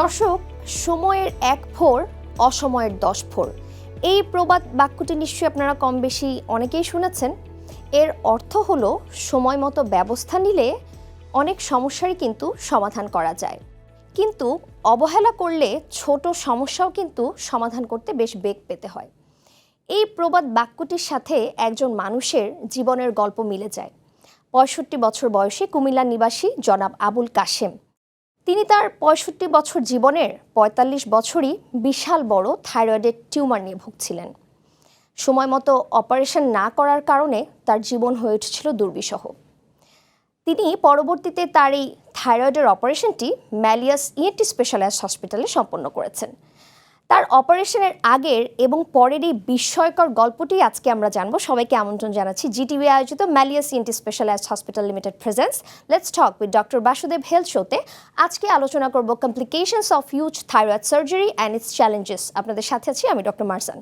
দর্শক, সময়ের এক ভোর অসময়ের দশ ভোর এই প্রবাদ বাক্যটি নিশ্চয়ই আপনারা কম বেশি অনেকেই শুনেছেন। এর অর্থ হলো, সময় মতো ব্যবস্থা নিলে অনেক সমস্যারই কিন্তু সমাধান করা যায়। কিন্তু অবহেলা করলে ছোট সমস্যাও কিন্তু সমাধান করতে বেশ বেগ পেতে হয়। এই প্রবাদ বাক্যটির সাথে একজন মানুষের জীবনের গল্প মিলে যায়। পঁয়ষট্টি বছর বয়সে কুমিল্লা নিবাসী জনাব আবুল কাশেম। তিনি তার পঁয়ষট্টি বছর জীবনের পঁয়তাল্লিশ বছরই বিশাল বড় থাইরয়েডের টিউমার নিয়ে ভুগছিলেন। সময় মতো অপারেশন না করার কারণে তার জীবন হয়ে উঠেছিল দুর্বিষহ। তিনি পরবর্তীতে তার এই থাইরয়েডের অপারেশনটি ম্যালিয়াস ইএনটি স্পেশালাইজ হসপিটালে সম্পন্ন করেছেন। তার অপারেশনের আগের এবং পরের এই বিস্ময়কর গল্পটি আজকে আমরা জানব। সবাইকে আমন্ত্রণ জানাচ্ছি জিটিভি আয়োজিত ম্যালিয়া ENT specialized hospital limited presence let's talk with doctor Basudeb health শোতে আজকে আলোচনা করব complications of huge thyroid surgery and its challenges আপনাদের সাথে আছি আমি ডক্টর মারসান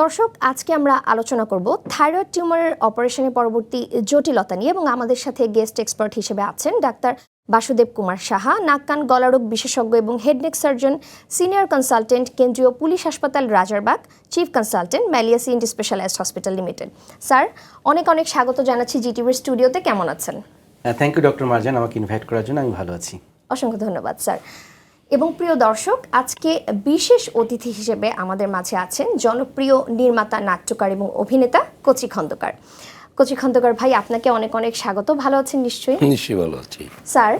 দর্শক আজকে আমরা আলোচনা করব থাইরয়েড টিউমারের অপারেশনের পরবর্তী জটিলতা নিয়ে এবং আমাদের সাথে গেস্ট এক্সপার্ট হিসেবে আছেন ডাক্তার বাসুদেব কুমার সাহা নাক কান গলারোগ বিশেষজ্ঞ এবং head neck surgeon senior consultant কেন্দ্রীয় পুলিশ হাসপাতাল রাজারবাগ চিফ কনসালটেন্ট ম্যালিয়াসি ইন্ডি স্পেশালাইজড হসপিটাল লিমিটেড। স্যার অনেক অনেক স্বাগত জানাচ্ছি জিটিভির স্টুডিওতে। কেমন আছেন? থ্যাংক ইউ ডক্টর মারজান আমাকে ইনভাইট করার জন্য আমি ভালো আছি। অসংখ্য ধন্যবাদ স্যার। এবং প্রিয় দর্শক আজকে বিশেষ অতিথি হিসেবে আমাদের মাঝে আছেন জনপ্রিয় নির্মাতা নাট্যকার এবং অভিনেতা কচি খন্দকার। কচি খন্দকার ভাই আপনাকে অনেক অনেক স্বাগত। ভালো আছেন নিশ্চয়ই? নিশ্চয়ই ভালো আছি। স্যার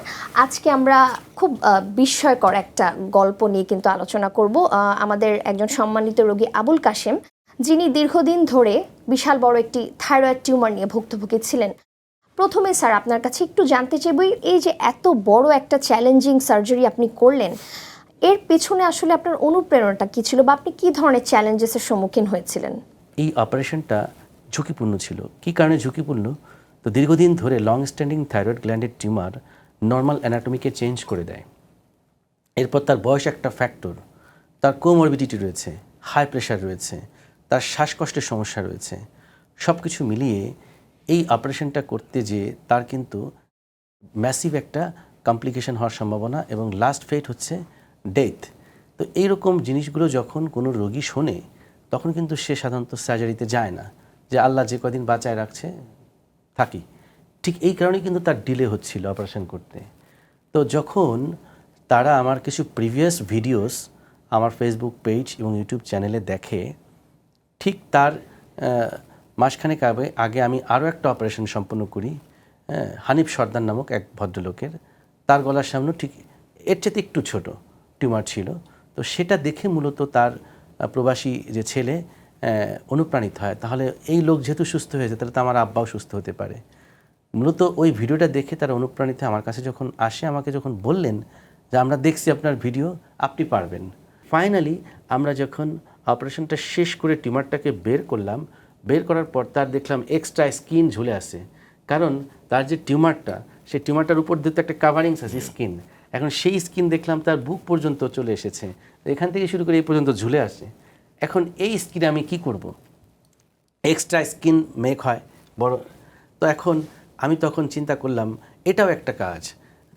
আজকে আমরা খুব বিস্ময়কর একটা গল্প নিয়ে কিন্তু আলোচনা করব। আমাদের একজন সম্মানিত রোগী আবুল কাশেম যিনি দীর্ঘদিন ধরে বিশাল বড় একটি থাইরয়েড টিউমার নিয়ে ভুক্তভোগী ছিলেন। প্রথমে স্যার আপনার কাছে একটু জানতে চাইব, এই যে এত বড় একটা চ্যালেঞ্জিং সার্জারি আপনি করলেন, এর পেছনে আসলে আপনার অনুপ্রেরণাটা কী ছিল বা আপনি কী ধরনের চ্যালেঞ্জেসের সম্মুখীন হয়েছিলেন? এই অপারেশনটা ঝুঁকিপূর্ণ ছিল। কি কারণে ঝুঁকিপূর্ণ? তো দীর্ঘদিন ধরে লং স্ট্যান্ডিং থাইরয়েড গ্ল্যান্ডের টিউমার নর্মাল অ্যানাটমিকে চেঞ্জ করে দেয়। এরপর তার বয়স একটা ফ্যাক্টর তার কোমরবিডিটি রয়েছে হাই প্রেশার রয়েছে, তার শ্বাসকষ্টের সমস্যা রয়েছে সব কিছু মিলিয়ে এই অপারেশনটা করতে যে তার কিন্তু ম্যাসিভ একটা কমপ্লিকেশন হওয়ার সম্ভাবনা এবং লাস্ট ফেট হচ্ছে ডেথ তো এইরকম জিনিসগুলো যখন কোনো রোগী শোনে, তখন কিন্তু সে সাধারণত সার্জারিতে যায় না। যে আল্লাহ যে কদিন বাঁচায় রাখছে, থাকি। ঠিক এই কারণেই কিন্তু তার ডিলে হচ্ছিল অপারেশন করতে। তো যখন তারা আমার কিছু প্রিভিয়াস ভিডিওস আমার ফেসবুক পেজ এবং ইউটিউব চ্যানেলে দেখে, ঠিক তার মাসখানেক আগে আগে আমি আরও একটা অপারেশন সম্পন্ন করি। হ্যাঁ, হানিফ সর্দার নামক এক ভদ্রলোকের। তার গলার সামনে ঠিক এর চেয়ে একটু ছোট টিউমার ছিল। তো সেটা দেখে মূলত তার প্রবাসী যে ছেলে অনুপ্রাণিত হয়। তাহলে এই লোক যেহেতু সুস্থ হয়েছে তাহলে তো আমার আব্বাও সুস্থ হতে পারে। মূলত ওই ভিডিওটা দেখে তারা অনুপ্রাণিত আমার কাছে যখন আসে আমাকে যখন বললেন যে আমরা দেখছি আপনার ভিডিও আপনি পারবেন। ফাইনালি আমরা যখন অপারেশনটা শেষ করে টিউমারটাকে বের করলাম বের করার পর তার দেখলাম এক্সট্রা স্কিন ঝুলে আসে কারণ তার যে টিউমারটা, সেই টিউমারটার উপর দিয়ে তো একটা কাভারিংস আছে স্কিন এখন সেই স্কিন দেখলাম তার বুক পর্যন্ত চলে এসেছে। এখান থেকে শুরু করে এই পর্যন্ত ঝুলে আসে এখন এই স্কিনে আমি কি করব? এক্সট্রা স্কিন মেক হয়। বড় তো এখন আমি তখন চিন্তা করলাম, এটাও একটা কাজ।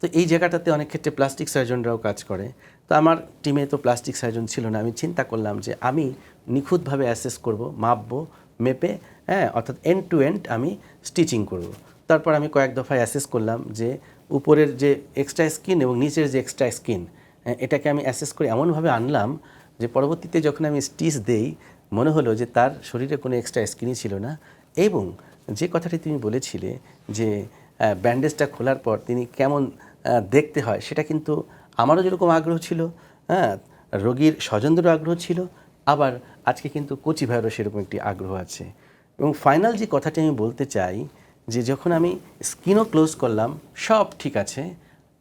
তো এই জায়গাটাতে অনেক ক্ষেত্রে প্লাস্টিক সার্জনরাও কাজ করে। তো আমার টিমে তো প্লাস্টিক সার্জন ছিল না। আমি চিন্তা করলাম যে আমি নিখুঁতভাবে অ্যাসেস করব, মাপবো মেপে হ্যাঁ অর্থাৎ এন্ড টু এন্ড আমি স্টিচিং করব। তারপর আমি কয়েক দফায় অ্যাসেস করলাম যে উপরের যে এক্সট্রা স্কিন এবং নিচের যে এক্সট্রা স্কিন এটাকে আমি অ্যাসেস করে এমনভাবে আনলাম যে পরবর্তীতে যখন আমি স্টিচ দেই, মনে হলো যে তার শরীরে কোনো এক্সট্রা স্কিনই ছিল না এবং যে কথাটি তুমি বলেছিলে যে ব্যান্ডেজটা খোলার পর তিনি কেমন দেখতে হয়, সেটা কিন্তু আমারও যেরকম আগ্রহ ছিল হ্যাঁ রোগীর স্বজনদেরও আগ্রহ ছিল আবার আজকে কিন্তু কোচি ভাইয়েরও সেরকম একটি আগ্রহ আছে। এবং ফাইনাল যে কথাটি আমি বলতে চাই, যে যখন আমি স্কিনও ক্লোজ করলাম, সব ঠিক আছে,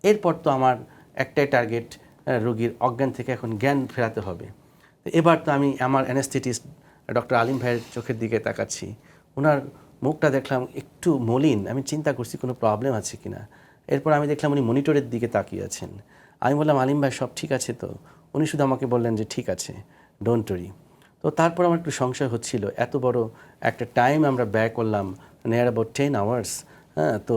এরপর তো আমার একটাই টার্গেট রোগীর অজ্ঞান থেকে এখন জ্ঞান ফেরাতে হবে। এবার তো আমি আমার অ্যানেস্থেটিস্ট ডক্টর আলিম ভাইয়ের চোখের দিকে তাকাচ্ছি। ওনার মুখটা দেখলাম একটু মলিন, আমি চিন্তা করছি কোনো প্রবলেম আছে কি না এরপর আমি দেখলাম উনি মনিটরের দিকে তাকিয়ে আছেন। আমি বললাম, আলিম ভাই, সব ঠিক আছে তো? উনি শুধু আমাকে বললেন যে, ঠিক আছে। ডোন্ট ওরি তো তারপর আমার একটু সংশয় হচ্ছিল, এত বড় একটা টাইম আমরা ব্যয় করলাম নিয়ার অ্যাবাউট টেন আওয়ার্স হ্যাঁ তো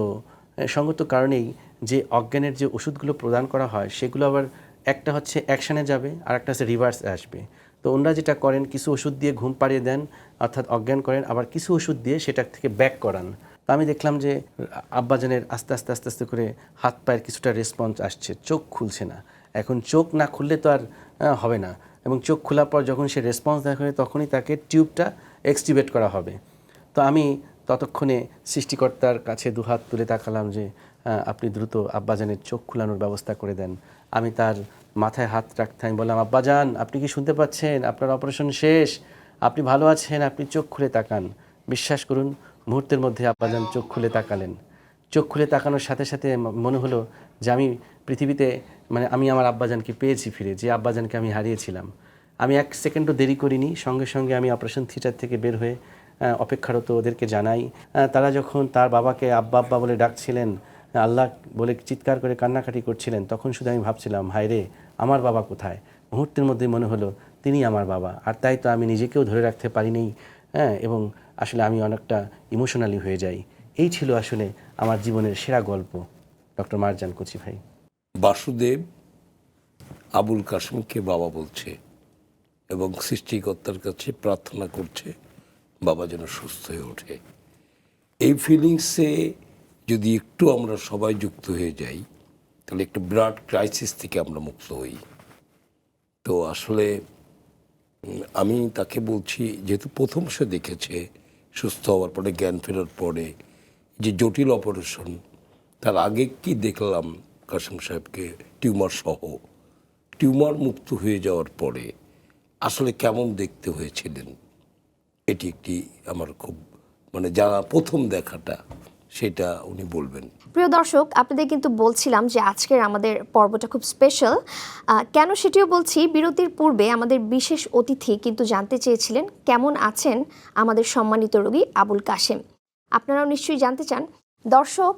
সঙ্গত কারণেই যে অজ্ঞানের যে ওষুধগুলো প্রদান করা হয়, সেগুলো আবার একটা হচ্ছে অ্যাকশানে যাবে, আর একটা হচ্ছে রিভার্স আসবে। তো ওনারা যেটা করেন, কিছু ওষুধ দিয়ে ঘুম পাড়িয়ে দেন, অর্থাৎ অজ্ঞান করেন, আবার কিছু ওষুধ দিয়ে সেটা থেকে ব্যাক করান। তো আমি দেখলাম যে, আব্বাজানের আস্তে আস্তে আস্তে আস্তে করে হাত পায়ের কিছুটা রেসপন্স আসছে, চোখ খুলছে না। এখন চোখ না খুললে তো আর হবে না। এবং চোখ খোলার পর যখন সে রেসপন্স দেখা হয়, তখনই তাকে টিউবটা এক্সটিভেট করা হবে। তো আমি ততক্ষণে সৃষ্টিকর্তার কাছে দুহাত তুলে তাকালাম যে আপনি দ্রুত আব্বাজানের চোখ খোলানোর ব্যবস্থা করে দেন। আমি তার মাথায় হাত রাখতে, আমি বললাম, আব্বাজান, আপনি কি শুনতে পাচ্ছেন? আপনার অপারেশন শেষ। আপনি ভালো আছেন, আপনি চোখ খুলে তাকান। বিশ্বাস করুন, মুহূর্তের মধ্যে আব্বাজান চোখ খুলে তাকালেন। চোখ খুলে তাকানোর সাথে সাথে মনে হলো যে, আমি পৃথিবীতে মানে আমি আমার আব্বাজানকে পেয়েছি ফিরে, যে আব্বাজানকে আমি হারিয়েছিলাম। আমি এক সেকেন্ডও দেরি করিনি, সঙ্গে সঙ্গে আমি অপারেশন থিয়েটার থেকে বের হয়ে অপেক্ষারত ওদেরকে জানাই। তারা যখন তার বাবাকে আব্বা আব্বা বলে ডাকছিলেন, আল্লাহ বলে চিৎকার করে কান্নাকাটি করছিলেন, তখন শুধু আমি ভাবছিলাম, হায় রে, আমার বাবা কোথায়? মুহূর্তের মধ্যে মনে হলো, তিনি আমার বাবা। আর তাই তো আমি নিজেকেও ধরে রাখতে পারিনি হ্যাঁ এবং আসলে আমি অনেকটা ইমোশনালি হয়ে যাই। এই ছিল আসলে আমার জীবনের সেরা গল্প, ডক্টর মারজান কচি ভাই। বাসুদেব আবুল কাসমকে বাবা বলছে এবং সৃষ্টিকর্তার কাছে প্রার্থনা করছে বাবা যেন সুস্থ হয়ে ওঠে। এই ফিলিংসে যদি একটু আমরা সবাই যুক্ত হয়ে যাই, তাহলে একটা ব্লাড ক্রাইসিস থেকে আমরা মুক্ত হই। তো আসলে আমি তাকে বলছি, যেহেতু প্রথম সে দেখেছে সুস্থ হওয়ার পরে, জ্ঞান ফেরার পরে, যে জটিল অপারেশন তার আগে কি দেখলাম কাসম সাহেবকে টিউমার সহ। টিউমার মুক্ত হয়ে যাওয়ার পরে আসলে কেমন দেখতে হয়েছিলেন? এটি একটি আমার খুব মানে যারা প্রথম দেখাটা, সেটা উনি বলবেন। প্রিয় দর্শক, আপনাদের কিন্তু বলছিলাম যে আজকের আমাদের পর্বটা খুব স্পেশাল কেন সেটিও বলছি, বিরতির পূর্বে আমাদের বিশেষ অতিথি কিন্তু জানতে চেয়েছিলেন কেমন আছেন আমাদের সম্মানিত রোগী আবুল কাশেম। আপনারাও নিশ্চয়ই জানতে চান। দর্শক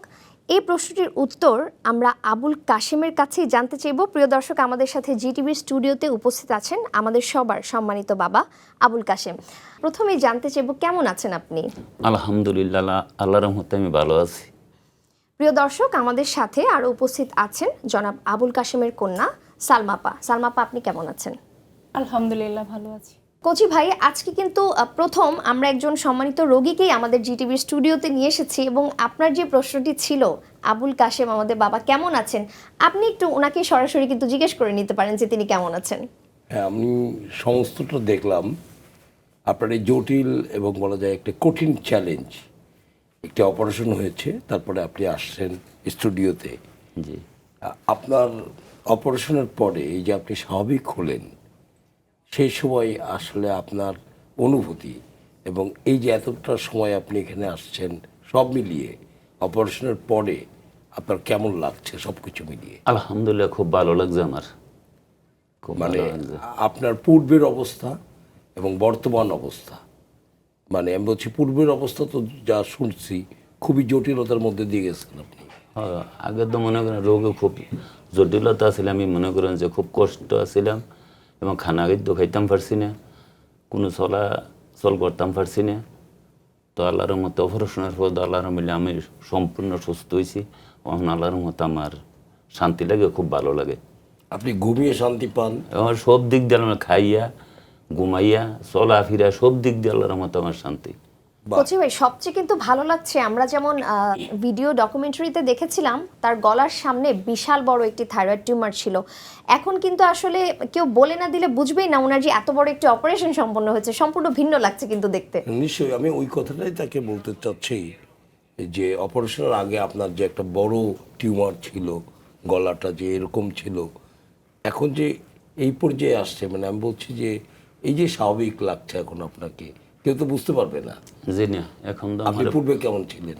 এই প্রশ্নটির উত্তর আমরা আবুল কাশেমের কাছেই জানতে চাইব। প্রিয় দর্শক আমাদের সাথে জিটিভির স্টুডিওতে উপস্থিত আছেন আমাদের সবার সম্মানিত বাবা আবুল কাশেম। প্রথমে জানতে চাইব কেমন আছেন আপনি? আলহামদুলিল্লাহ আল্লাহ রহমতে আমি ভালো আছি। প্রিয় দর্শক আমাদের সাথে আরও উপস্থিত আছেন জনাব আবুল কাশেমের কন্যা সালমাপা। সালমাপা আপনি কেমন আছেন? আলহামদুলিল্লাহ ভালো আছি। কোচি ভাই আজকে কিন্তু প্রথম আমরা একজন সম্মানিত রোগীকেই আমাদের জিটিভির স্টুডিওতে নিয়ে এসেছি এবং আপনার যে প্রশ্নটি ছিল আবুল কাশেম আমাদের বাবা কেমন আছেন? আপনি একটু ওনাকে সরাসরি কিন্তু জিজ্ঞেস করে নিতে পারেন যে তিনি কেমন আছেন। হ্যাঁ আমি সমস্তটা দেখলাম। আপনার এই জটিল এবং বলা যায় একটা কঠিন চ্যালেঞ্জ একটি অপারেশন হয়েছে তারপরে আপনি আসছেন স্টুডিওতে। জি। আপনার অপারেশনের পরে এই যে আপনি স্বাভাবিক হলেন সেই সময় আসলে আপনার অনুভূতি এবং এই যে এতটা সময় আপনি এখানে আসছেন সব মিলিয়ে অপারেশনের পরে আপনার কেমন লাগছে সব কিছু মিলিয়ে? আলহামদুলিল্লাহ খুব ভালো লাগছে আমার। মানে আপনার পূর্বের অবস্থা এবং বর্তমান অবস্থা। মানে আমি বলছি পূর্বের অবস্থা তো যা শুনছি খুবই জটিলতার মধ্যে দিয়ে গেছেন আপনি। আগে তো মনে করেন রোগে খুব জটিলতা ছিল আমি মনে করেন যে খুব কষ্ট ছিলাম। এবং খানা খাদ্য খাইতাম পারছি না। কোনো চলা চল করতাম পারছি না। তো আল্লাহর মতো অপারেশনের পর আল্লাহর মিলে আমি সম্পূর্ণ সুস্থ হয়েছি এখন আল্লাহর মতো আমার শান্তি লাগে খুব ভালো লাগে। আপনি ঘুমিয়ে শান্তি পান? আমার সব দিক দিয়ে আমার খাইয়া ঘুমাইয়া চলা ফিরা সব দিক দিয়ে আল্লাহর মতো আমার শান্তি। কোচি ভাই সবচেয়ে কিন্তু ভালো লাগছে আমরা যেমন ভিডিও ডকুমেন্টারিতে দেখেছিলাম তার গলার সামনে বিশাল বড় একটি থাইরয়েড টিউমার ছিল। এখন কিন্তু আসলে কেউ বলে না দিলে বুঝবেই না ওনার যে এত বড় একটি অপারেশন সম্পন্ন হয়েছে সম্পূর্ণ ভিন্ন লাগছে কিন্তু দেখতে। নিশ্চয়ই আমি ওই কথাটাই তাকে বলতে চাচ্ছি যে অপারেশনের আগে আপনার যে একটা বড় টিউমার ছিল গলাটা যে এরকম ছিল এখন যে এই পর্যায়ে আসছে মানে আমি বলছি যে এই যে স্বাভাবিক লাগছে এখন আপনাকে কেউ তো বুঝতে পারবে না। জি না এখন তো আপনি পূর্বে কেমন ছিলেন?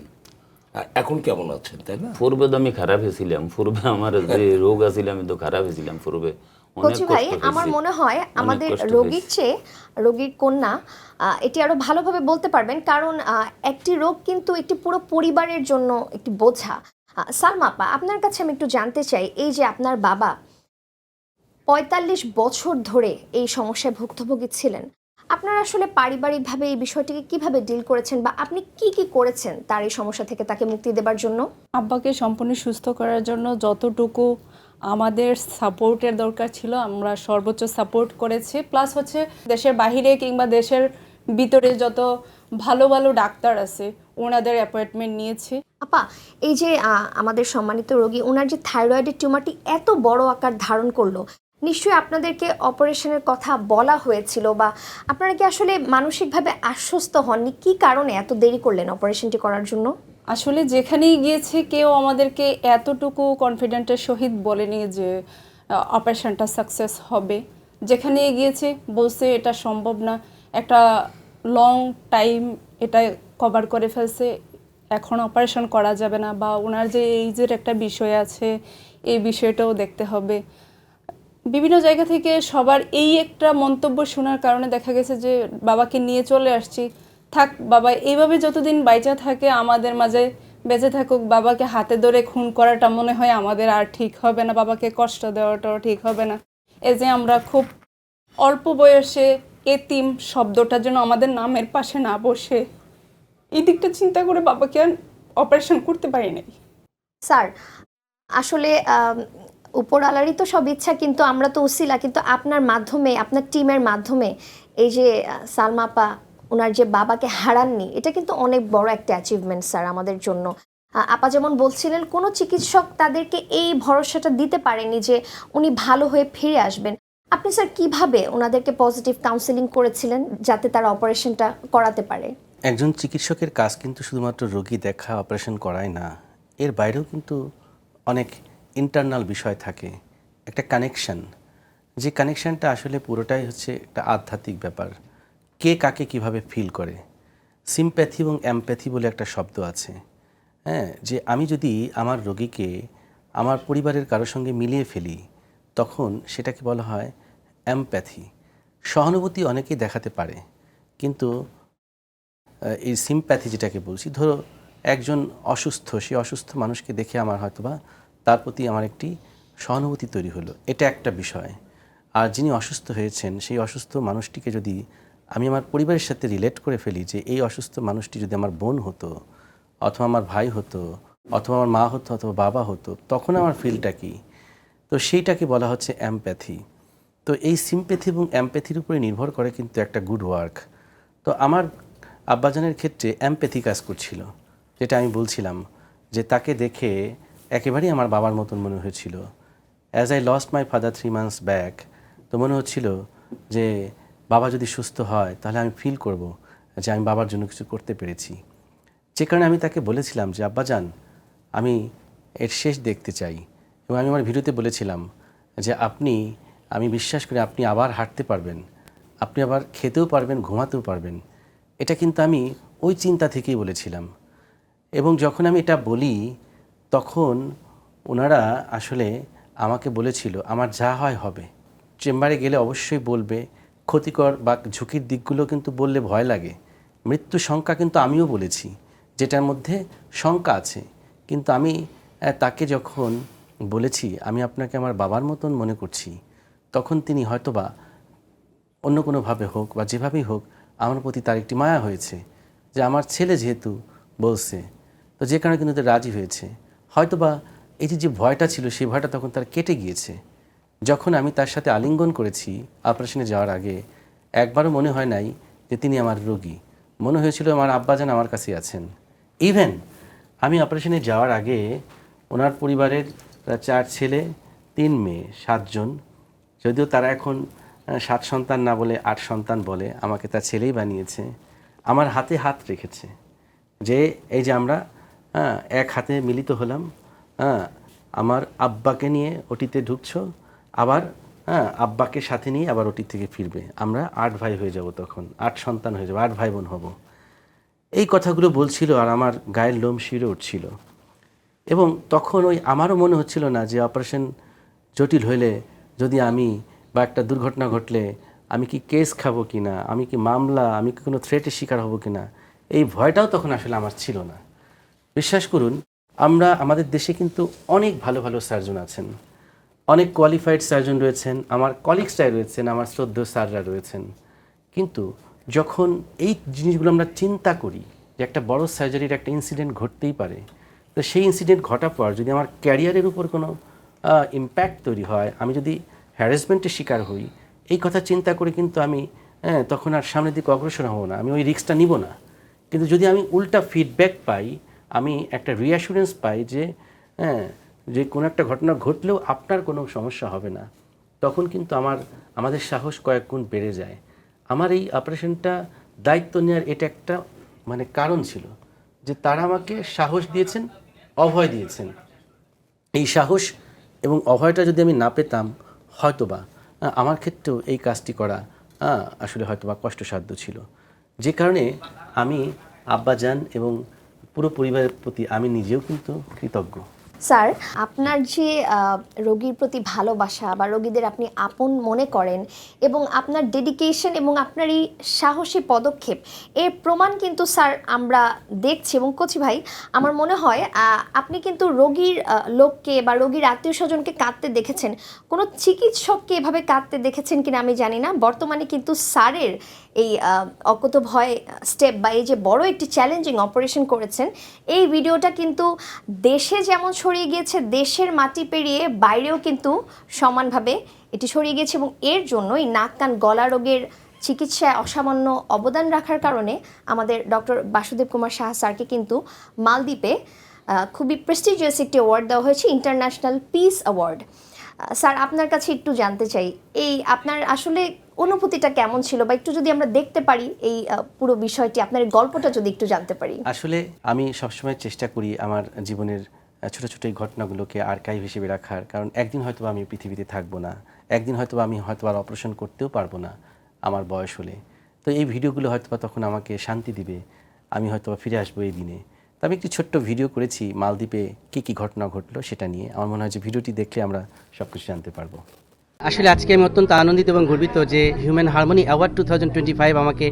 এখন কেমন আছেন তাই না? পূর্বে তো আমি খারাপ হয়েছিলাম পূর্বে আমার যে রোগ আছিল আমি তো খারাপ হয়েছিলাম পূর্বে। কোচি ভাই আমার মনে হয় আমাদের রোগীর চেয়ে রোগীর কন্যা এটি আরও ভালোভাবে বলতে পারবেন কারণ আহ, একটি রোগ কিন্তু একটি পুরো পরিবারের জন্য একটি বোঝা। সালমাপা আপনার কাছে আমি একটু জানতে চাই এই যে আপনার বাবা পঁয়তাল্লিশ বছর ধরে এই সমস্যায় ভুক্তভোগী ছিলেন আপনারা আসলে পারিবারিকভাবে এই বিষয়টিকে কীভাবে ডিল করেছেন বা আপনি কি কি করেছেন তার এই সমস্যা থেকে তাকে মুক্তি দেবার জন্য? আব্বাকে সম্পূর্ণ সুস্থ করার জন্য যতটুকু আমাদের সাপোর্টের দরকার ছিল আমরা সর্বোচ্চ সাপোর্ট করেছি। প্লাস হচ্ছে দেশের বাহিরে কিংবা দেশের ভিতরে যত ভালো ভালো ডাক্তার আছে ওনাদের অ্যাপয়েন্টমেন্ট নিয়েছি। আপা এই যে আমাদের সম্মানিত রোগী ওনার যে থাইরয়েডের টিউমারটি এত বড় আকার ধারণ করল নিশ্চয়ই আপনাদেরকে অপারেশনের কথা বলা হয়েছিল বা আপনারা কি আসলে মানসিকভাবে আশ্বস্ত হননি? কি কারণে এত দেরি করলেন অপারেশনটি করার জন্য? আসলে যেখানেই গিয়েছে কেউ আমাদেরকে এতটুকু কনফিডেন্টের সহিত বলেনি যে অপারেশনটা সাকসেস হবে। যেখানে গিয়েছে বলছে এটা সম্ভব না। একটা লং টাইম এটা কভার করে ফেলছে। এখন অপারেশন করা যাবে না বা ওনার যে এইজের একটা বিষয় আছে, এই বিষয়টাও দেখতে হবে। বিভিন্ন জায়গা থেকে সবার এই একটা মন্তব্য শোনার কারণে দেখা গেছে যে, বাবাকে নিয়ে চলে আসছি। থাক, বাবা, এইভাবে যতদিন বাইচা থাকে, আমাদের মাঝে বেঁচে থাকুক, বাবাকে হাতে ধরে খুন করাটা মনে হয় আমাদের আর ঠিক হবে না। বাবাকে কষ্ট দেওয়াটাও ঠিক হবে না। এই যে আমরা খুব অল্প বয়সে এতিম শব্দটা যেন আমাদের নামের পাশে না বসে, এই দিকটা চিন্তা করে বাবাকে আর অপারেশন করতে পারি নাই। স্যার, আসলে উপরওয়ালারই তো সব ইচ্ছা, কিন্তু আমরা তো উসিলা, কিন্তু আপনার মাধ্যমে, আপনার টিমের মাধ্যমে এই যে সালমাপা ওনার যে বাবাকে হারাননি, এটা কিন্তু অনেক বড় একটা অ্যাচিভমেন্ট স্যার আমাদের জন্য। আপা যেমন বলছিলেন, কোনো চিকিৎসক তাদেরকে এই ভরসাটা দিতে পারেনি যে উনি ভালো হয়ে ফিরে আসবেন। আপনি স্যার কীভাবে ওনাদেরকে পজিটিভ কাউন্সেলিং করেছিলেন যাতে তারা অপারেশনটা করাতে পারে? একজন চিকিৎসকের কাজ কিন্তু শুধুমাত্র রোগী দেখা অপারেশন করায় না, এর বাইরেও কিন্তু অনেক ইন্টারনাল বিষয় থাকে, একটা কানেকশন যে কানেকশনটা আসলে পুরোটাই হচ্ছে একটা আধ্যাত্মিক ব্যাপার। কে কাকে কীভাবে ফিল করে? সিম্প্যাথি এবং অ্যাম্প্যাথি বলে একটা শব্দ আছে। হ্যাঁ যে আমি যদি আমার রোগীকে আমার পরিবারের কারোর সঙ্গে মিলিয়ে ফেলি, তখন সেটাকে বলা হয় অ্যাম্প্যাথি সহানুভূতি অনেকেই দেখাতে পারে, কিন্তু এই সিম্প্যাথি যেটাকে বলছি, ধরো একজন অসুস্থ সেই অসুস্থ মানুষকে দেখে আমার হয়তোবা তার প্রতি আমার একটি সহানুভূতি তৈরি হলো। এটা একটা বিষয়। আর যিনি অসুস্থ হয়েছেন, সেই অসুস্থ মানুষটিকে যদি আমি আমার পরিবারের সাথে রিলেট করে ফেলি যে এই অসুস্থ মানুষটি যদি আমার বোন হতো, অথবা আমার ভাই হতো, অথবা আমার মা হতো, অথবা বাবা হতো, তখন আমার ফিলটা কি? তো সেইটাকে বলা হচ্ছে অ্যাম্প্যাথি তো এই সিম্প্যাথি এবং অ্যাম্প্যাথির উপরে নির্ভর করে কিন্তু একটা গুড ওয়ার্ক তো আমার আব্বাজানের ক্ষেত্রে অ্যাম্প্যাথি কাজ করছিল। যেটা আমি বলছিলাম যে তাকে দেখে একেবারেই আমার বাবার মতন মনে হয়েছিল। As I lost my father three months back তো মনে হচ্ছিল যে বাবা যদি সুস্থ হয়, তাহলে আমি ফিল করব যে আমি বাবার জন্য কিছু করতে পেরেছি। যে কারণে আমি তাকে বলেছিলাম যে আব্বাজান আমি এর শেষ দেখতে চাই। এবং আমি আমার ভিডিওতে বলেছিলাম যে, আপনি, আমি বিশ্বাস করি আপনি আবার হাঁটতে পারবেন। আপনি আবার খেতেও পারবেন, ঘুমাতেও পারবেন। এটা কিন্তু আমি ওই চিন্তা থেকেই বলেছিলাম। এবং যখন আমি এটা বলি তখন ওনারা আসলে আমাকে বলেছিল, আমার যা হয় হবে। চেম্বারে গেলে অবশ্যই বলবে, ক্ষতিকর বা ঝুঁকির দিকগুলো কিন্তু বললে ভয় লাগে। মৃত্যু সংখ্যা কিন্তু আমিও বলেছি, যেটার মধ্যে শঙ্কা আছে। কিন্তু আমি তাকে যখন বলেছি, আমি আপনাকে আমার বাবার মতন মনে করছি, তখন তিনি হয়তোবা অন্য কোনোভাবে হোক বা যেভাবেই হোক, আমার প্রতি তার একটি মায়া হয়েছে, যে আমার ছেলে যেহেতু বলছে, তো যে কারণে কিন্তু রাজি হয়েছে। হয়তোবা এই যে যে ভয়টা ছিল, সেই ভয়টা তখন তার কেটে গিয়েছে। যখন আমি তার সাথে আলিঙ্গন করেছি অপারেশনে যাওয়ার আগে, একবারও মনে হয় নাই যে তিনি আমার রোগী। মনে হয়েছিল আমার আব্বাজান আমার কাছে আছেন। ইভেন আমি অপারেশনে যাওয়ার আগে ওনার পরিবারের চার ছেলে, তিন মেয়ে সাতজন যদিও তারা এখন সাত সন্তান না বলে আট সন্তান বলে আমাকে তার ছেলেই বানিয়েছে। আমার হাতে হাত রেখেছে যে, এই যে আমরা হ্যাঁ, এক হাতে মিলিত হলাম হ্যাঁ আমার আব্বাকে নিয়ে ওটিতে ঢুকছো আবার হ্যাঁ আব্বাকে সাথে নিয়ে আবার ওটি থেকে ফিরবে। আমরা আট ভাই হয়ে যাব তখন আট সন্তান হয়ে যাব আট ভাই বোন হব। এই কথাগুলো বলছিল আর আমার গায়ের লোম শিরে উঠছিল। এবং তখন ওই আমারও মনে হচ্ছিল না যে অপারেশন জটিল হইলে যদি আমি বা একটা দুর্ঘটনা ঘটলে আমি কি কেস খাব কি না আমি কি মামলা আমি কি কোনো থ্রেটের শিকার হব কি না এই ভয়টাও তখন আসলে আমার ছিল না। বিশ্বাস করুন আমরা আমাদের দেশে কিন্তু অনেক ভালো ভালো সার্জন আছেন। অনেক কোয়ালিফাইড সার্জন রয়েছেন আমার কলিগসরাই রয়েছেন আমার শ্রদ্ধ স্যাররা রয়েছেন। কিন্তু যখন এই জিনিসগুলো আমরা চিন্তা করি যে একটা বড় সার্জারির একটা ইনসিডেন্ট ঘটতেই পারে তো সেই ইনসিডেন্ট ঘটার পর যদি আমার ক্যারিয়ারের উপর কোনো ইম্প্যাক্ট তৈরি হয় আমি যদি হ্যারাসমেন্টের শিকার হই এই কথা চিন্তা করে কিন্তু আমি হ্যাঁ, তখন আর সামনের দিকে অগ্রসর হব না আমি ওই রিস্কটা নিব না। কিন্তু যদি আমি উল্টা ফিডব্যাক পাই আমি একটা রিঅ্যাসুরেন্স পাই যে হ্যাঁ যে কোনো একটা ঘটনা ঘটলেও আপনার কোনো সমস্যা হবে না। তখন কিন্তু আমার, আমাদের সাহস কয়েক গুণ বেড়ে যায়। আমার এই অপারেশনটা দায়িত্ব নেওয়ার এটা একটা মানে কারণ ছিল যে তারা আমাকে সাহস দিয়েছেন, অভয় দিয়েছেন। এই সাহস এবং অভয়টা যদি আমি না পেতাম, হয়তোবা আমার ক্ষেত্রেও এই কাজটি করা আসলে হয়তোবা কষ্টসাধ্য ছিল। যে কারণে আমি আব্বাজান এবং পুরো পরিবারের প্রতি আমি নিজেও কিন্তু কৃতজ্ঞ। স্যার, আপনার যে রোগীর প্রতি ভালোবাসা বা রোগীদের আপনি আপন মনে করেন এবং আপনার ডেডিকেশন এবং আপনার এই সাহসী পদক্ষেপ, এর প্রমাণ কিন্তু স্যার আমরা দেখছি এবং কচি ভাই, আমার মনে হয় আপনি কিন্তু রোগীর লোককে বা রোগীর আত্মীয় স্বজনকে কাঁদতে দেখেছেন। কোনো চিকিৎসককে এভাবে কাঁদতে দেখেছেন কিনা আমি জানি না। বর্তমানে কিন্তু স্যারের এই অকত ভয় স্টেপ বা এই যে বড় একটি চ্যালেঞ্জিং অপারেশন করেছেন, এই ভিডিওটা কিন্তু দেশে যেমন ছড়িয়ে গিয়েছে, দেশের মাটি পেরিয়ে বাইরেও কিন্তু সমানভাবে এটি ছড়িয়ে গিয়েছে এবং এর জন্য এই নাক কান গলা রোগের চিকিৎসায় অসামান্য অবদান রাখার কারণে আমাদের ডক্টর বাসুদেব কুমার সাহা স্যারকে কিন্তু মালদ্বীপে খুবই প্রেস্টিজিয়াস একটি অ্যাওয়ার্ড দেওয়া হয়েছে ইন্টারন্যাশনাল পিস অ্যাওয়ার্ড স্যার, আপনার কাছে একটু জানতে চাই, এই আপনার আসলে অনুভূতিটা কেমন ছিল? বা একটু যদি আমরা দেখতে পারি এই পুরো বিষয়টি, আপনার গল্পটা যদি একটু জানতে পারি। আসলে আমি সবসময় চেষ্টা করি আমার জীবনের ছোট ছোট এই ঘটনাগুলোকে আর্কাইভ হিসেবে রাখার। কারণ একদিন হয়তো আমি পৃথিবীতে থাকব না, একদিন হয়তো আমি হয়তো আর অপারেশন করতেও পারব না আমার বয়স হলে। তো এই ভিডিওগুলো হয়তো তখন আমাকে শান্তি দিবে, আমি হয়তো ফিরে আসব এই দিনে। তো আমি একটি ছোট্ট ভিডিও করেছি মালদ্বীপে কী কী ঘটনা ঘটলো সেটা নিয়ে। আমার মনে হয় যে ভিডিওটি দেখলে আমরা সব কিছু জানতে পারব। আসলে আজকে আমি অত্যন্ত আনন্দিত এবং গর্বিত যে human harmony award two thousand twenty five আমাকে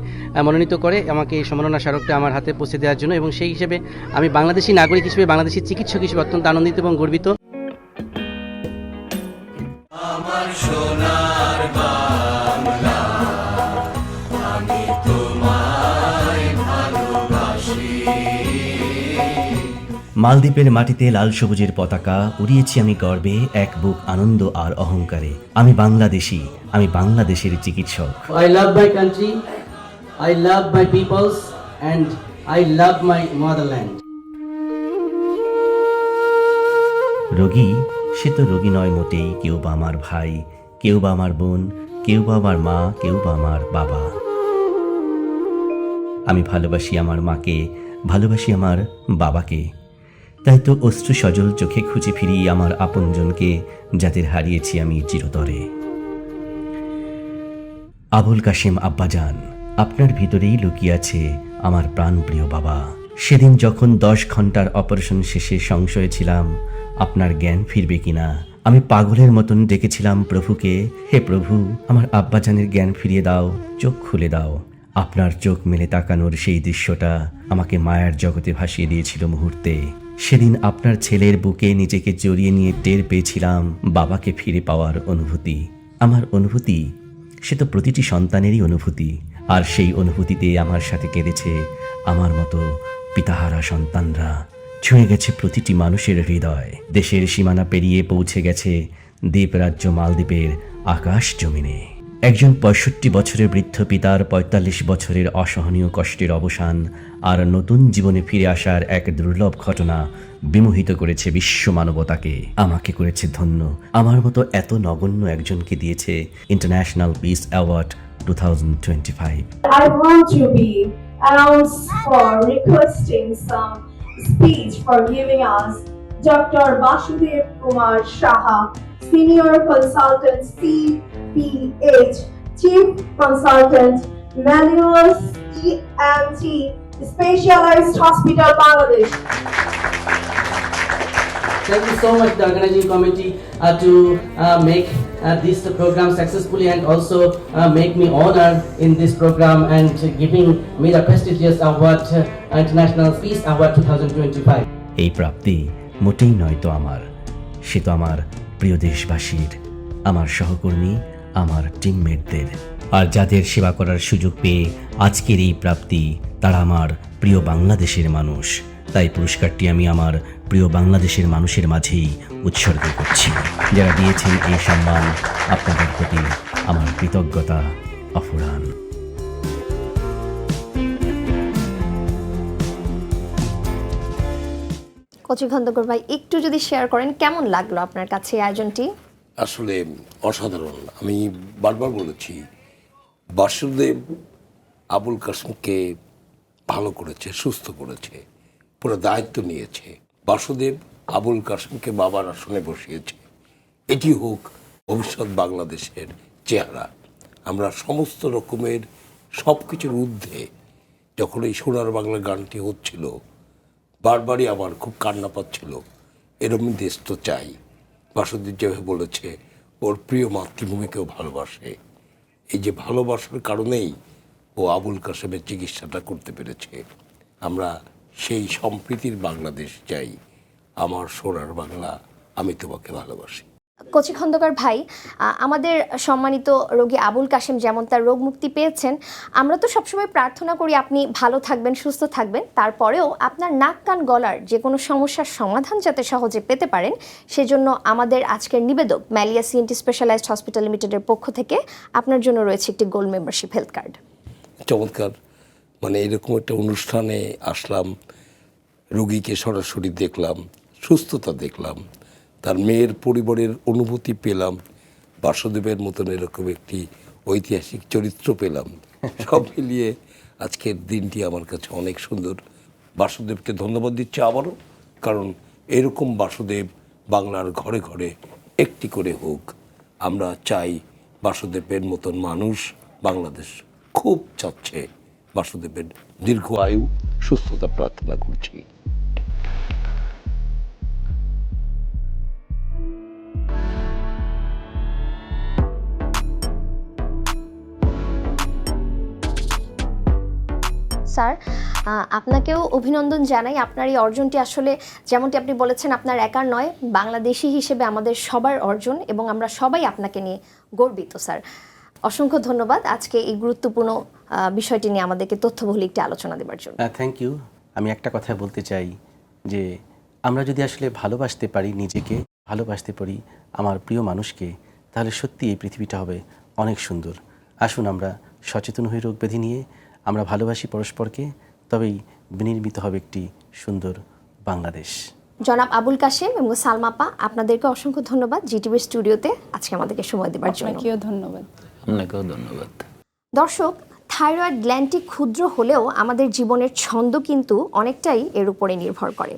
মনোনীত করে, আমাকে এই সম্মাননা স্মারকটা আমার হাতে পৌঁছে দেওয়ার জন্য এবং সেই হিসেবে আমি বাংলাদেশি নাগরিক হিসেবে, বাংলাদেশি চিকিৎসক হিসেবে অত্যন্ত আনন্দিত এবং গর্বিত। মালদ্বীপের মাটিতে লাল সবুজের পতাকা উড়িয়েছি আমি গর্বে এক বুক আনন্দ আর অহংকারে। আমি বাংলাদেশি আমি বাংলাদেশের চিকিৎসক। I love my country I love my peoples and I love my motherland রোগী সে তো রোগী নয় মোটেই কেউ বা আমার ভাই কেউ বা আমার বোন কেউ বা আমার মা কেউ বা আমার বাবা। আমি ভালোবাসি আমার মাকে ভালোবাসি আমার বাবাকে। তাই তো অশ্রু সজল চোখে খুঁজে ফিরি আমার আপনজনকে, যাদের হারিয়েছি আমি চিরতরে। আবুল কাশেম আব্বাজান, আপনার ভিতরেই লুকিয়ে আছে আমার প্রাণপ্রিয় বাবা। সেদিন যখন দশ ঘণ্টার অপারেশন শেষে সংশয়ে ছিলাম, আপনার জ্ঞান ফিরবে কিনা? আমি পাগলের মতন ডেকেছিলাম প্রভুকে, হে প্রভু, আমার আব্বাজানের জ্ঞান ফিরিয়ে দাও, চোখ খুলে দাও। আপনার চোখ মেলে তাকানোর সেই দৃশ্যটা আমাকে মায়ার জগতে ভাসিয়ে দিয়েছিল মুহূর্তে। সেদিন আপনার ছেলের বুকে নিজেকে জড়িয়ে নিয়ে টের পেয়েছিলাম বাবাকে ফিরে পাওয়ার অনুভূতি। আমার অনুভূতি, সে তো প্রতিটি সন্তানেরই অনুভূতি, আর সেই অনুভূতিতে আমার সাথে কেঁদেছে আমার মতো পিতাহারা সন্তানরা। ছুঁয়ে গেছে প্রতিটি মানুষের হৃদয়। দেশের সীমানা পেরিয়ে পৌঁছে গেছে দ্বীপরাজ্য মালদ্বীপের আকাশ জমিনে। একজন পঁয়ষট্টি বছরের বৃদ্ধ পিতার পঁয়তাল্লিশ বছরের অসহনীয় কষ্টের অবসান আর নতুন জীবনে ফিরে আসার এক দুর্লভ ঘটনা বিমোহিত করেছে বিশ্ব মানবতাকে। আমাকে করেছে ধন্য। আমার মতো এত নগণ্য একজনকে দিয়েছে international peace award two thousand twenty five Consultant CPH, Chief Consultant, Manuals EMT, Specialized Hospital Bangladesh. Thank you so much, the organizing committee, uh, to uh, make uh, this program successfully and also uh, make me honor in this program and giving me the prestigious award, uh, International Peace Award 2025. এই প্রাপ্তি মোটেই নয় তো আমার সে তো আমার প্রিয় দেশবাসীর আমার সহকর্মী আমার টিমমেটদের আর যাদের সেবা করার সুযোগ পেয়ে আজকের এই প্রাপ্তি, তারা আমার প্রিয় বাংলাদেশের মানুষ। তাই পুরস্কারটি আমি আমার প্রিয় বাংলাদেশের মানুষের মাঝেই উৎসর্গ করছি। যারা দিয়েছেন এই সম্মান, আপনাদের প্রতি আমার কৃতজ্ঞতা অফুরান। কচি খন্দকর ভাই, একটু যদি শেয়ার করেন, কেমন লাগল আপনার কাছে আয়োজনটি? আসলে অসাধারণ। আমি বারবার বলেছি, বাসুদেব আবুল কাসমকে ভালো করেছে, সুস্থ করেছে, পুরো দায়িত্ব নিয়েছে। বাসুদেব আবুল কাসমকে বাবার আসনে বসিয়েছে। এটি হোক ভবিষ্যৎ বাংলাদেশের চেহারা। আমরা সমস্ত রকমের সব কিছুর ঊর্ধ্বে যখন এই সোনার বাংলা গানটি হচ্ছিল, বারবারই আমার খুব কান্না পাচ্ছিল এরকম দেশ তো চাই। বাসুদেব যেভাবে বলেছে, ওর প্রিয় মাতৃভূমিকেও ভালোবাসে। এই যে ভালোবাসার কারণেই ও আবুল কাসেমের চিকিৎসাটা করতে পেরেছে। আমরা সেই সম্প্রীতির বাংলাদেশ চাই। আমার সোনার বাংলা, আমি তোমাকে ভালোবাসি। কচি খন্দকার ভাই আমাদের সম্মানিত রোগী আবুল কাশেম যেমন তার রোগ মুক্তি পেয়েছেন, আমরা তো সবসময় প্রার্থনা করি আপনি ভালো থাকবেন, সুস্থ থাকবেন। তারপরেও আপনার নাক, কান, গলার যে কোনো সমস্যার সমাধান যাতে সহজে পেতে পারেন, সেজন্য আমাদের আজকের নিবেদক ম্যালিয়া সিএনটি স্পেশালাইজড হসপিটাল লিমিটেডের পক্ষ থেকে আপনার জন্য রয়েছে একটি গোল্ড মেম্বারশিপ হেলথ কার্ড। চমৎকার। মানে এরকম একটা অনুষ্ঠানে আসলাম, রুগীকে সরাসরি দেখলাম, সুস্থতা দেখলাম। তার মেয়ের পরিবারের অনুভূতি পেলাম, বাসুদেবের মতন এরকম একটি ঐতিহাসিক চরিত্র পেলাম। সব মিলিয়ে আজকের দিনটি আমার কাছে অনেক সুন্দর। বাসুদেবকে ধন্যবাদ দিচ্ছি আবারও, কারণ এরকম বাসুদেব বাংলার ঘরে ঘরে একটি করে হোক, আমরা চাই বাসুদেবের মতন মানুষ বাংলাদেশ খুব চাচ্ছে। বাসুদেবের দীর্ঘ আয়ু, সুস্থতা প্রার্থনা করছি। স্যার আপনাকেও অভিনন্দন জানাই। আপনার এই অর্জনটি আসলে যেমনটি আপনি বলেছেন, আপনার একার নয়, বাংলাদেশি হিসেবে আমাদের সবার অর্জন এবং আমরা সবাই আপনাকে নিয়ে গর্বিত, স্যার। অসংখ্য ধন্যবাদ আজকে এই গুরুত্বপূর্ণ বিষয়টি নিয়ে আমাদেরকে তথ্যবহুল একটি আলোচনা দেবার জন্য। থ্যাংক ইউ আমি একটা কথা বলতে চাই যে, আমরা যদি আসলে ভালোবাসতে পারি নিজেকে, ভালোবাসতে পারি আমার প্রিয় মানুষকে, তাহলে সত্যি এই পৃথিবীটা হবে অনেক সুন্দর। আসুন আমরা সচেতন হয়ে রোগ ব্যাধি নিয়ে আমরা ভালোবাসি পরস্পরকে তবেই বিনির্মিত হবে একটি সুন্দর বাংলাদেশ। জনাব আবুল কাশেম এবং সালমাপা আপনাদেরকে অসংখ্য ধন্যবাদ জিটিভি স্টুডিওতে আজকে আমাদেরকে সময় দেওয়ার জন্য। আপনাকেও ধন্যবাদ। আপনাকেও ধন্যবাদ। দর্শক থাইরয়েড গ্ল্যান্ডটি ক্ষুদ্র হলেও আমাদের জীবনের ছন্দ কিন্তু অনেকটাই এর উপরে নির্ভর করে।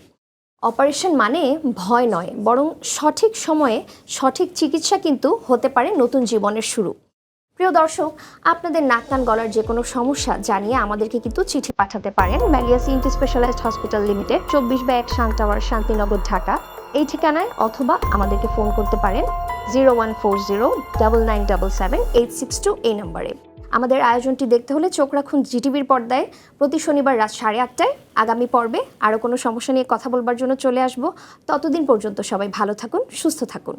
অপারেশন মানে ভয় নয় বরং সঠিক সময়ে সঠিক চিকিৎসা কিন্তু হতে পারে নতুন জীবনের শুরু। প্রিয় দর্শক, আপনাদের নাক কান গলার যে কোনো সমস্যা জানিয়ে আমাদেরকে কিন্তু চিঠি পাঠাতে পারেন ম্যালিয়া সিএনটি স্পেশালাইজড হসপিটাল লিমিটেড, চব্বিশ বা এক টাওয়ার, শান্তিনগর, ঢাকা। এই ঠিকানায় অথবা আমাদেরকে ফোন করতে পারেন zero one four zero double nine double seven eight six two এই নম্বরে। আমাদের আয়োজনটি দেখতে হলে চোখ রাখুন জিটিভির পর্দায়। প্রতি শনিবার রাত সাড়ে আটটায় আগামী পর্বে আরও কোনো সমস্যা নিয়ে কথা বলবার জন্য চলে আসব। ততদিন পর্যন্ত সবাই ভালো থাকুন, সুস্থ থাকুন।